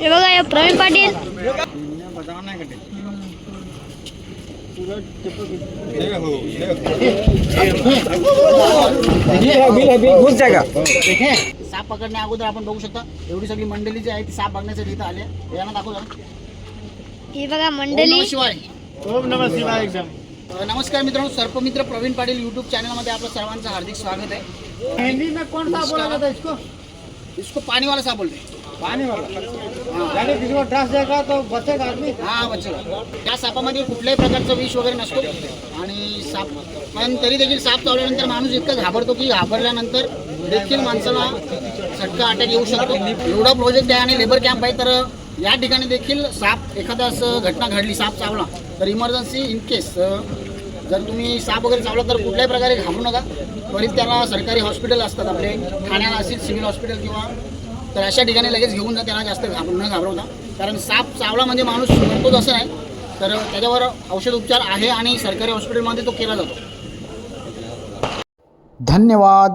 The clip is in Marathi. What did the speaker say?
हे बघा हे प्रवीण पाटील. घुस साप पकडण्या अगोदर आपण बघू शकता एवढी सगळी मंडळी जी आहे ती साप बघण्यासाठी इथं आली. आहे. यांना दाखव. ही बघा मंडळी. शिवाय. ओम नमः शिवाय एकदम. नमस्कार मित्रांनो सर्पमित्र प्रवीण पाटील युट्यूब चॅनलमध्ये आपलं सर्वांचं हार्दिक स्वागत आहे. हिंदी में कौन सा बोला था इसको? इसको पाणी वाला साप बोलते पानी वाला यानी किसी को ड्रस देगा तो बचेगा आदमी. हा बच्चा त्या सापामध्ये कुठल्याही प्रकारचं विष वगैरे नसतो. आणि साप पण तरी देखील साप चावल्यानंतर माणूस इतका घाबरतो की घाबरल्यानंतर देखील माणसाला सटका अटॅक येऊ शकतो. एवढा प्रोजेक्ट आहे आणि लेबर कॅम्प आहे तर या ठिकाणी देखील साप एखादा असं घटना घडली साप चावला तर इमर्जन्सी इन केस जर तुम्ही साप वगैरे चावला तर कुठल्याही प्रकारे घाबरू नका. त्वरित त्याला सरकारी हॉस्पिटल असतात आपले. ठाण्याला असेल सिव्हिल हॉस्पिटल किंवा तर अशा ठिकाणी लगेच घेऊन जा त्यांना जास्त घाबरू न घाबरवता. कारण साप चावला म्हणजे माणूस मरतोच असं नाही तर त्याच्यावर औषध उपचार आहे आणि सरकारी हॉस्पिटलमध्ये तो केला जातो. धन्यवाद.